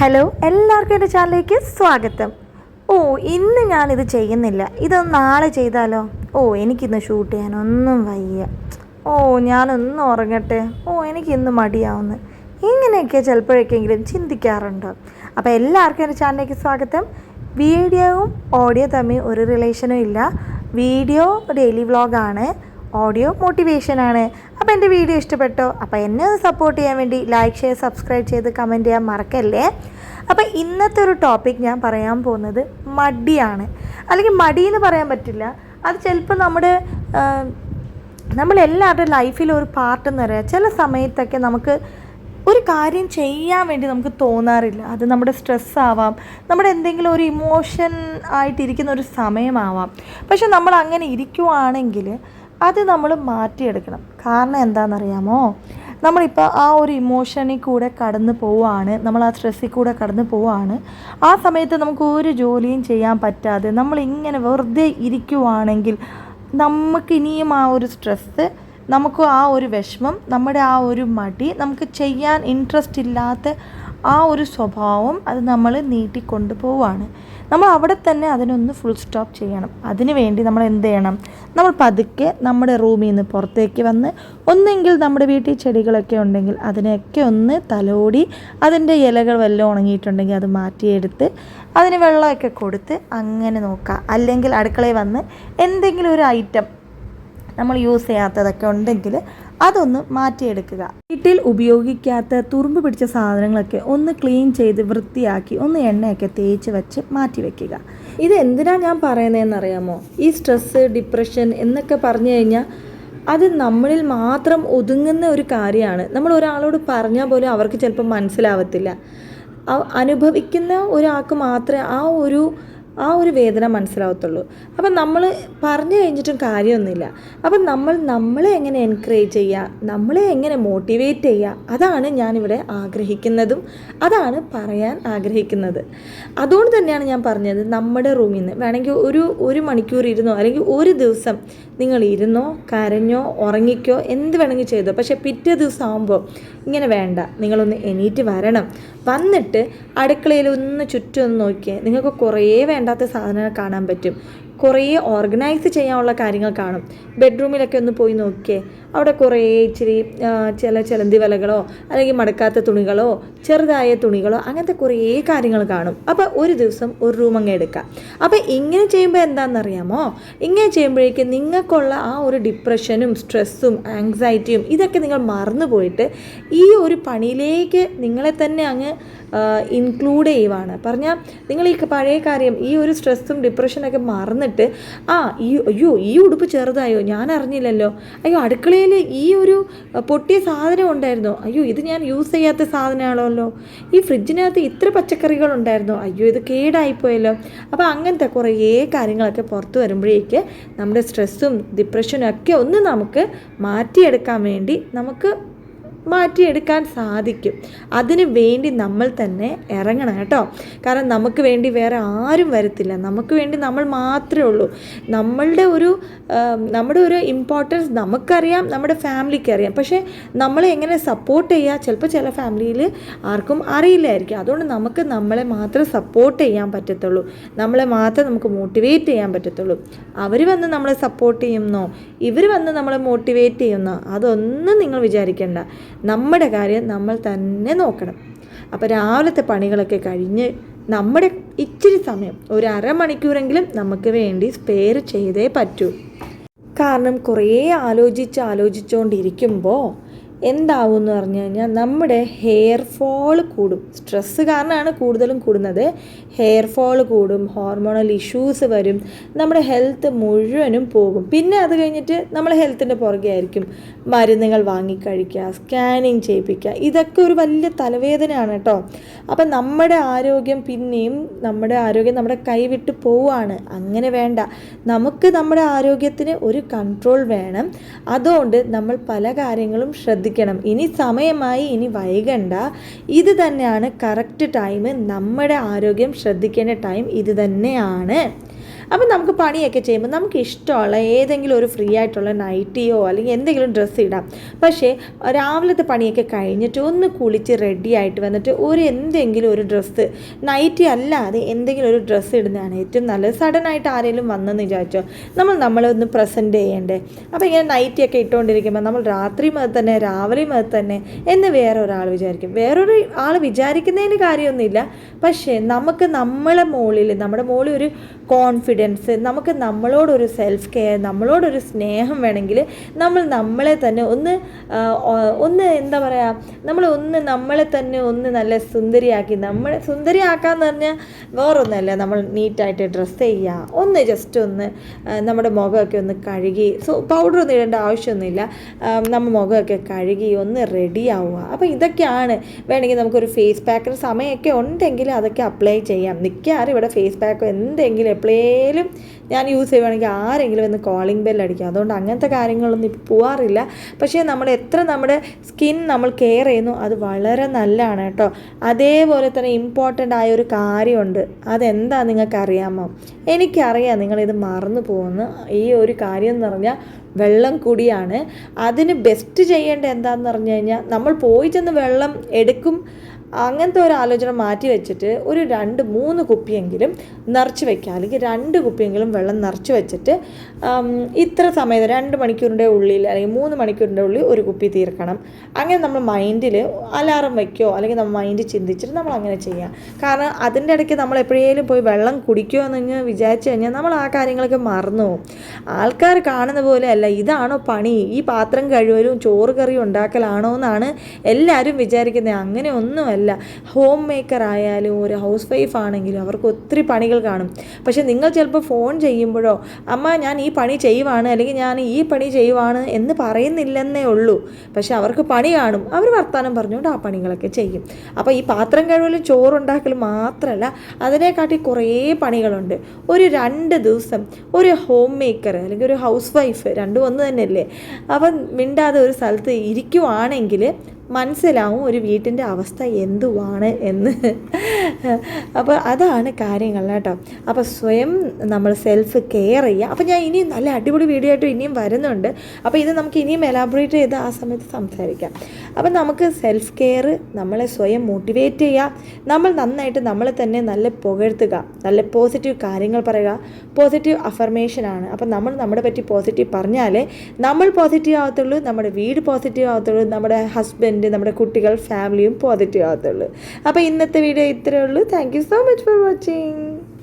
Hello എല്ലാവർക്കും എന്റെ ചാനലിലേക്ക് സ്വാഗതം. ഓ ഇന്ന് ഞാനിത് ചെയ്യുന്നില്ല. ഇതൊന്ന് നാളെ ചെയ്താലോ? ഓ എനിക്കിന്ന് ഷൂട്ട് ചെയ്യാനൊന്നും വയ്യ. ഓ ഞാനൊന്ന് ഉറങ്ങട്ടെ. ഓ എനിക്കിന്ന് മടിയാവുന്നു. ഇങ്ങനെയൊക്കെ ചിലപ്പോഴൊക്കെങ്കിലും ചിന്തിക്കാറുണ്ട്. അപ്പോൾ എല്ലാവർക്കും എന്റെ ചാനലിലേക്ക് സ്വാഗതം. വീഡിയോവും ഓഡിയോ തമ്മിൽ ഒരു റിലേഷനും ഇല്ല. വീഡിയോ ഡെയിലി വ്ളോഗാണ് ഓഡിയോ മോട്ടിവേഷനാണ്. അപ്പോൾ എന്റെ വീഡിയോ ഇഷ്ടപ്പെട്ടോ? അപ്പോൾ എന്നെ സപ്പോർട്ട് ചെയ്യാൻ വേണ്ടി ലൈക്ക് ഷെയർ സബ്സ്ക്രൈബ് ചെയ്ത് കമന്റ് ചെയ്യാൻ മറക്കല്ലേ? അപ്പോൾ ഇന്നത്തെ ഒരു ടോപ്പിക് ഞാൻ പറയാൻ പോകുന്നത് മടിയാണ്. അല്ലെങ്കിൽ മടി എന്ന് പറയാൻ പറ്റില്ല. അത് ചിലപ്പോൾ നമ്മുടെ നമ്മളെല്ലാവരുടെ ലൈഫിൽ ഒരു പാർട്ട് എന്ന് പറയാം. ചില സമയത്തൊക്കെ നമുക്ക് ഒരു കാര്യം ചെയ്യാൻ വേണ്ടി നമുക്ക് തോന്നാറില്ല. അത് നമ്മുടെ സ്ട്രെസ് ആവാം. നമ്മുടെ എന്തെങ്കിലും ഒരു ഇമോഷൻ ആയിട്ടിരിക്കുന്ന ഒരു സമയമാവാം. പക്ഷെ നമ്മൾ അങ്ങനെ ഇരിക്കുവാണെങ്കിൽ അത് നമ്മൾ മാറ്റിയെടുക്കണം. കാരണം എന്താണെന്നറിയാമോ? നമ്മളിപ്പോൾ ആ ഒരു ഇമോഷനിൽ കൂടെ കടന്നു പോവുകയാണ്. നമ്മൾ ആ സ്ട്രെസ്സിൽ കൂടെ കടന്നു പോവുകയാണ്. ആ സമയത്ത് നമുക്ക് ഒരു ജോലിയും ചെയ്യാൻ പറ്റാതെ നമ്മളിങ്ങനെ വെറുതെ ഇരിക്കുവാണെങ്കിൽ നമുക്ക് ഇനിയും ആ ഒരു സ്ട്രെസ്സ് നമുക്ക് ആ ഒരു വിഷമം നമ്മുടെ ആ ഒരു മടി നമുക്ക് ചെയ്യാൻ ഇൻട്രസ്റ്റ് ഇല്ലാത്ത ആ ഒരു സ്വഭാവം അത് നമ്മൾ നീട്ടിക്കൊണ്ട് പോവുകയാണ് നമ്മൾ അവിടെ തന്നെ അതിനൊന്ന് ഫുൾ സ്റ്റോപ്പ് ചെയ്യണം. അതിനു വേണ്ടി നമ്മൾ എന്ത് ചെയ്യണം? നമ്മൾ പതുക്കെ നമ്മുടെ റൂമിൽ നിന്ന് പുറത്തേക്ക് വന്ന് ഒന്നെങ്കിൽ നമ്മുടെ വീട്ടിൽ ചെടികളൊക്കെ ഉണ്ടെങ്കിൽ അതിനെയൊക്കെ ഒന്ന് തലോടി അതിന്റെ ഇലകൾ വല്ലതും ഉണങ്ങിയിട്ടുണ്ടെങ്കിൽ അത് മാറ്റിയെടുത്ത് അതിന് വെള്ളമൊക്കെ കൊടുത്ത് അങ്ങനെ നോക്കുക അല്ലെങ്കിൽ അടുക്കളയിൽ വന്ന് എന്തെങ്കിലും ഒരു ഐറ്റം നമ്മൾ യൂസ് ചെയ്യാത്തതൊക്കെ ഉണ്ടെങ്കിൽ അതൊന്ന് മാറ്റിയെടുക്കുക. വീട്ടിൽ ഉപയോഗിക്കാത്ത തുറുമ്പ് പിടിച്ച സാധനങ്ങളൊക്കെ ഒന്ന് ക്ലീൻ ചെയ്ത് വൃത്തിയാക്കി ഒന്ന് എണ്ണയൊക്കെ തേച്ച് വെച്ച് മാറ്റി വെക്കുക. ഇത് എന്തിനാ ഞാൻ പറയുന്നതെന്ന് അറിയാമോ ഈ സ്ട്രെസ് ഡിപ്രഷൻ എന്നൊക്കെ പറഞ്ഞു കഴിഞ്ഞാൽ അത് നമ്മളിൽ മാത്രം ഒതുങ്ങുന്ന ഒരു കാര്യമാണ്. നമ്മൾ ഒരാളോട് പറഞ്ഞാൽ പോലും അവർക്ക് ചിലപ്പോൾ മനസ്സിലാവത്തില്ല. അനുഭവിക്കുന്ന ഒരാൾക്ക് മാത്രമേ ആ ഒരു ആ ഒരു വേദന മനസ്സിലാവത്തുള്ളൂ. അപ്പം നമ്മൾ പറഞ്ഞു കഴിഞ്ഞിട്ടും കാര്യമൊന്നുമില്ല. അപ്പം നമ്മൾ നമ്മളെ എങ്ങനെ എൻകറേജ് ചെയ്യുക നമ്മളെ എങ്ങനെ മോട്ടിവേറ്റ് ചെയ്യുക അതാണ് ഞാനിവിടെ ആഗ്രഹിക്കുന്നതും അതാണ് പറയാൻ ആഗ്രഹിക്കുന്നത്. അതുകൊണ്ട് തന്നെയാണ് ഞാൻ പറഞ്ഞത് നമ്മുടെ റൂമിൽ നിന്ന് വേണമെങ്കിൽ ഒരു ഒരു മണിക്കൂർ ഇരുന്നോ അല്ലെങ്കിൽ ഒരു ദിവസം നിങ്ങൾ ഇരുന്നോ കരഞ്ഞോ ഉറങ്ങിക്കോ എന്ത് വേണമെങ്കിൽ ചെയ്തോ. പക്ഷേ പിറ്റേ ദിവസം ആകുമ്പോൾ ഇങ്ങനെ വേണ്ട. നിങ്ങളൊന്ന് എണീറ്റ് വരണം. വന്നിട്ട് അടുക്കളയിൽ ഒന്ന് ചുറ്റും ഒന്ന് നോക്കിയേ. നിങ്ങൾക്ക് കുറേ വേണ്ടാത്ത സാധനങ്ങൾ കാണാൻ പറ്റും. കുറേ ഓർഗനൈസ് ചെയ്യാനുള്ള കാര്യങ്ങൾ കാണും. ബെഡ്റൂമിലൊക്കെ ഒന്ന് പോയി നോക്കിയേ. അവിടെ കുറേ ഇച്ചിരി ചില ചിലന്തി വലകളോ അല്ലെങ്കിൽ മടക്കാത്ത തുണികളോ ചെറുതായ തുണികളോ അങ്ങനത്തെ കുറേ കാര്യങ്ങൾ കാണും. അപ്പോൾ ഒരു ദിവസം ഒരു റൂം അങ്ങ് എടുക്കുക അപ്പോൾ ഇങ്ങനെ ചെയ്യുമ്പോൾ എന്താണെന്നറിയാമോ? ഇങ്ങനെ ചെയ്യുമ്പോഴേക്കും നിങ്ങൾക്കുള്ള ആ ഒരു ഡിപ്രഷനും സ്ട്രെസ്സും ആങ്സൈറ്റിയും ഇതൊക്കെ നിങ്ങൾ മറന്നു പോയിട്ട് ഈ ഒരു പണിയിലേക്ക് നിങ്ങളെ തന്നെ അങ്ങ് ഇൻക്ലൂഡ് ചെയ്യുവാണ്. പറഞ്ഞാൽ നിങ്ങൾ ഈ പഴയ കാര്യം ഈ ഒരു സ്ട്രെസ്സും ഡിപ്രഷനൊക്കെ മറന്നിട്ട് ആ ഈ അയ്യോ ഈ ഉടുപ്പ് ചെറുതായോ? ഞാൻ അറിഞ്ഞില്ലല്ലോ. അയ്യോ അടുക്കളയിൽ ഈ ഒരു പൊട്ടിയ സാധനം ഉണ്ടായിരുന്നു. അയ്യോ ഇത് ഞാൻ യൂസ് ചെയ്യാത്ത സാധനമാണല്ലോ. ഈ ഫ്രിഡ്ജിനകത്ത് ഇത്ര പച്ചക്കറികൾ ഉണ്ടായിരുന്നോ. അയ്യോ ഇത് കേടായിപ്പോയല്ലോ. അപ്പോൾ അങ്ങനത്തെ കുറേ കാര്യങ്ങളൊക്കെ പുറത്ത് വരുമ്പോഴേക്ക് നമ്മുടെ സ്ട്രെസ്സും ഡിപ്രഷനും ഒക്കെ ഒന്ന് നമുക്ക് മാറ്റിയെടുക്കാൻ വേണ്ടി നമുക്ക് മാറ്റിയെടുക്കാൻ സാധിക്കും. അതിനു വേണ്ടി നമ്മൾ തന്നെ ഇറങ്ങണം കേട്ടോ. കാരണം നമുക്ക് വേണ്ടി വേറെ ആരും വരത്തില്ല. നമുക്ക് വേണ്ടി നമ്മൾ മാത്രമേ ഉള്ളൂ. നമ്മളുടെ ഒരു നമ്മുടെ ഒരു ഇമ്പോർട്ടൻസ് നമുക്കറിയാം നമ്മുടെ ഫാമിലിക്ക് അറിയാം. പക്ഷേ നമ്മളെ എങ്ങനെ സപ്പോർട്ട് ചെയ്യുക ചിലപ്പോൾ ചില ഫാമിലിയിൽ ആർക്കും അറിയില്ലായിരിക്കും. അതുകൊണ്ട് നമുക്ക് നമ്മളെ മാത്രം സപ്പോർട്ട് ചെയ്യാൻ പറ്റത്തുള്ളൂ. നമ്മളെ മാത്രം നമുക്ക് മോട്ടിവേറ്റ് ചെയ്യാൻ പറ്റത്തുള്ളൂ. അവർ വന്ന് നമ്മളെ സപ്പോർട്ട് ചെയ്യുന്നോ? ഇവർ വന്ന് നമ്മളെ മോട്ടിവേറ്റ് ചെയ്യുന്നോ? അതൊന്നും നിങ്ങൾ വിചാരിക്കേണ്ട. നമ്മുടെ കാര്യം നമ്മൾ തന്നെ നോക്കണം. അപ്പോൾ രാവിലത്തെ പണികളൊക്കെ കഴിഞ്ഞ് നമ്മുടെ ഇച്ചിരി സമയം ഒരു അരമണിക്കൂറെങ്കിലും നമുക്ക് വേണ്ടി സ്പെയർ ചെയ്തേ പറ്റൂ. കാരണം കുറേ ആലോചിച്ച് ആലോചിച്ചുകൊണ്ടിരിക്കുമ്പോൾ എന്താവും എന്ന് പറഞ്ഞു കഴിഞ്ഞാൽ നമ്മുടെ ഹെയർ ഫോൾ കൂടും. സ്ട്രെസ്സ് കാരണമാണ് കൂടുതലും കൂടുന്നത്. ഹെയർ ഫോൾ കൂടും ഹോർമോണൽ ഇഷ്യൂസ് വരും. നമ്മുടെ ഹെൽത്ത് മുഴുവനും പോകും. പിന്നെ അത് കഴിഞ്ഞിട്ട് നമ്മൾ ഹെൽത്തിന്റെ പുറകെ ആയിരിക്കും മരുന്നുകൾ വാങ്ങിക്കഴിക്കുക സ്കാനിങ് ചെയ്യിപ്പിക്കുക. ഇതൊക്കെ ഒരു വലിയ തലവേദനയാണ് കേട്ടോ. അപ്പം നമ്മുടെ ആരോഗ്യം പിന്നെയും നമ്മുടെ ആരോഗ്യം നമ്മുടെ കൈവിട്ട് പോവുകയാണ്. അങ്ങനെ വേണ്ട. നമുക്ക് നമ്മുടെ ആരോഗ്യത്തിന് ഒരു കൺട്രോൾ വേണം. അതുകൊണ്ട് നമ്മൾ പല കാര്യങ്ങളും ശ്രദ്ധിക്കണം. ഇനി സമയമായി ഇനി വൈകണ്ട. ഇത് തന്നെയാണ് കറക്റ്റ് ടൈം നമ്മുടെ ആരോഗ്യം ശ്രദ്ധിക്കേണ്ട ടൈം ഇത് തന്നെയാണ്. അപ്പം നമുക്ക് പണിയൊക്കെ ചെയ്യുമ്പോൾ നമുക്ക് ഇഷ്ടമുള്ള ഏതെങ്കിലും ഒരു ഫ്രീ ആയിട്ടുള്ള നൈറ്റിയോ അല്ലെങ്കിൽ എന്തെങ്കിലും ഡ്രസ്സ് ഇടാം. പക്ഷേ രാവിലത്തെ പണിയൊക്കെ കഴിഞ്ഞിട്ട് ഒന്ന് കുളിച്ച് റെഡി ആയിട്ട് വന്നിട്ട് ഒരു എന്തെങ്കിലും ഒരു ഡ്രസ്സ് നൈറ്റി അല്ലാതെ എന്തെങ്കിലും ഒരു ഡ്രസ്സ് ഇടുന്നതാണ് ഏറ്റവും നല്ലത്. സഡനായിട്ട് ആരെങ്കിലും വന്നെന്ന് വിചാരിച്ചോ നമ്മൾ നമ്മളൊന്ന് പ്രസന്റ് ചെയ്യണ്ടേ? അപ്പോൾ ഇങ്ങനെ നൈറ്റിയൊക്കെ ഇട്ടുകൊണ്ടിരിക്കുമ്പോൾ നമ്മൾ രാത്രി മുതൽ തന്നെ രാവിലെ മുതൽ തന്നെ എന്ന് വേറെ ഒരാൾ വിചാരിക്കും. വേറൊരു ആൾ വിചാരിക്കുന്നതിന് കാര്യമൊന്നുമില്ല. പക്ഷേ നമുക്ക് നമ്മളെ മുകളിൽ നമ്മുടെ മുകളിൽ ഒരു കോൺഫിഡൻസ് നമുക്ക് നമ്മളോടൊരു സെൽഫ് കെയർ നമ്മളോടൊരു സ്നേഹം വേണമെങ്കിൽ നമ്മൾ നമ്മളെ തന്നെ ഒന്ന് ഒന്ന് എന്താ പറയുക നമ്മൾ ഒന്ന് നമ്മളെ തന്നെ ഒന്ന് നല്ല സുന്ദരിയാക്കി നമ്മളെ സുന്ദരിയാക്കാന്ന് പറഞ്ഞാൽ വേറൊന്നുമല്ല നമ്മൾ നീറ്റായിട്ട് ഡ്രസ്സ് ചെയ്യുക. ഒന്ന് ജസ്റ്റ് ഒന്ന് നമ്മുടെ മുഖമൊക്കെ ഒന്ന് കഴുകി സോ പൗഡർ ഒന്നും ഇടേണ്ട ആവശ്യമൊന്നുമില്ല. നമ്മൾ മുഖമൊക്കെ കഴുകി ഒന്ന് റെഡി ആവുക. അപ്പോൾ ഇതൊക്കെയാണ് വേണമെങ്കിൽ നമുക്കൊരു ഫേസ് പാക്കിന് സമയമൊക്കെ ഉണ്ടെങ്കിൽ അതൊക്കെ അപ്ലൈ ചെയ്യാം. മിക്കവാറും ഇവിടെ ഫേസ് പാക്കോ എന്തെങ്കിലും എപ്പോഴേലും ഞാൻ യൂസ് ചെയ്യുവാണെങ്കിൽ ആരെങ്കിലും ഒന്ന് കോളിംഗ് ബെൽ അടിക്കുക അതുകൊണ്ട് അങ്ങനത്തെ കാര്യങ്ങളൊന്നും ഇപ്പോൾ പോവാറില്ല. പക്ഷേ നമ്മൾ എത്ര നമ്മുടെ സ്കിൻ നമ്മൾ കെയർ ചെയ്യുന്നു അത് വളരെ നല്ലതാണ് കേട്ടോ. അതേപോലെ തന്നെ ഇമ്പോർട്ടന്റ് ആയ ഒരു കാര്യമുണ്ട്. അതെന്താ നിങ്ങൾക്കറിയാമോ? എനിക്കറിയാം നിങ്ങളിത് മറന്നു പോകുന്നു ഈ ഒരു കാര്യം എന്ന് പറഞ്ഞാൽ വെള്ളം കൂടിയാണ്. അതിന് ബെസ്റ്റ് ചെയ്യേണ്ട എന്താണെന്ന് പറഞ്ഞു കഴിഞ്ഞാൽ നമ്മൾ പോയി ചെന്ന് വെള്ളം എടുക്കും. അങ്ങനത്തെ ഒരു ആലോചന മാറ്റി വെച്ചിട്ട് ഒരു രണ്ട് മൂന്ന് കുപ്പിയെങ്കിലും നിറച്ച് വെക്കുക അല്ലെങ്കിൽ രണ്ട് കുപ്പിയെങ്കിലും വെള്ളം നിറച്ച് വെച്ചിട്ട് ഇത്ര സമയത്ത് രണ്ട് മണിക്കൂറിന്റെ ഉള്ളിൽ അല്ലെങ്കിൽ മൂന്ന് മണിക്കൂറിന്റെ ഉള്ളിൽ ഒരു കുപ്പി തീർക്കണം. അങ്ങനെ നമ്മൾ മൈൻഡിൽ അലാറം വയ്ക്കുകയോ അല്ലെങ്കിൽ നമ്മൾ മൈൻഡ് ചിന്തിച്ചിട്ട് നമ്മൾ അങ്ങനെ ചെയ്യാം. കാരണം അതിന്റെ ഇടയ്ക്ക് നമ്മൾ എപ്പോഴേലും പോയി വെള്ളം കുടിക്കുമോ എന്ന് വിചാരിച്ചു കഴിഞ്ഞാൽ നമ്മൾ ആ കാര്യങ്ങളൊക്കെ മറന്നു പോകും. ആൾക്കാർ കാണുന്ന പോലെ അല്ല ഇതാണോ പണി? ഈ പാത്രം കഴിവരും ചോറ് കറി ഉണ്ടാക്കലാണോ എന്നാണ് എല്ലാവരും വിചാരിക്കുന്നത്. അങ്ങനെ ഒന്നുമല്ല. ഹോം മേക്കർ ആയാലും ഒരു ഹൗസ് വൈഫ് ആണെങ്കിലും അവർക്ക് ഒത്തിരി പണികൾ കാണും. പക്ഷേ നിങ്ങൾ ചിലപ്പോൾ ഫോൺ ചെയ്യുമ്പോഴോ അമ്മ ഞാൻ ഈ പണി ചെയ്യുവാണ് അല്ലെങ്കിൽ ഞാൻ ഈ പണി ചെയ്യുവാണ് എന്ന് പറയുന്നില്ലെന്നേ ഉള്ളൂ. പക്ഷേ അവർക്ക് പണി കാണും. അവർ വർത്തമാനം പറഞ്ഞുകൊണ്ട് ആ പണികളൊക്കെ ചെയ്യും. അപ്പോൾ ഈ പാത്രം കഴിവിലും ചോറുണ്ടാക്കൽ മാത്രമല്ല അതിനെക്കാട്ടി കുറേ പണികളുണ്ട്. ഒരു രണ്ട് ദിവസം ഒരു ഹോം മേക്കർ അല്ലെങ്കിൽ ഒരു ഹൗസ് വൈഫ് രണ്ടും ഒന്ന് തന്നെയല്ലേ? അവൻ മിണ്ടാതെ ഒരു സ്ഥലത്ത് ഇരിക്കുവാണെങ്കിൽ മനസ്സിലാവും ഒരു വീട്ടിന്റെ അവസ്ഥ എന്തുവാണ് എന്ന്. അപ്പോൾ അതാണ് കാര്യങ്ങൾ കേട്ടോ. അപ്പോൾ സ്വയം നമ്മൾ സെൽഫ് കെയർ ചെയ്യുക. അപ്പോൾ ഞാൻ ഇനിയും നല്ല അടിപൊളി വീഡിയോ ആയിട്ട് ഇനിയും വരുന്നുണ്ട്. അപ്പോൾ ഇത് നമുക്ക് ഇനിയും എലാബറേറ്റ് ചെയ്ത് ആ സമയത്ത് സംസാരിക്കാം. അപ്പോൾ നമുക്ക് സെൽഫ് കെയർ നമ്മളെ സ്വയം മോട്ടിവേറ്റ് ചെയ്യുക. നമ്മൾ നന്നായിട്ട് നമ്മളെ തന്നെ നല്ല പുകഴ്ത്തുക. നല്ല പോസിറ്റീവ് കാര്യങ്ങൾ പറയുക. പോസിറ്റീവ് അഫർമേഷനാണ് അപ്പോൾ നമ്മൾ നമ്മളെ പറ്റി പോസിറ്റീവ് പറഞ്ഞാലേ നമ്മൾ പോസിറ്റീവ് ആവത്തുള്ളൂ നമ്മുടെ വീട് പോസിറ്റീവ് ആവത്തുള്ളൂ നമ്മുടെ ഹസ്ബൻഡ് നമ്മുടെ കുട്ടികൾ ഫാമിലിയും പോസിറ്റീവ് ആകത്തുള്ളൂ. അപ്പോൾ ഇന്നത്തെ വീഡിയോ ഇത്രയേ ഉള്ളൂ. Thank you so much for watching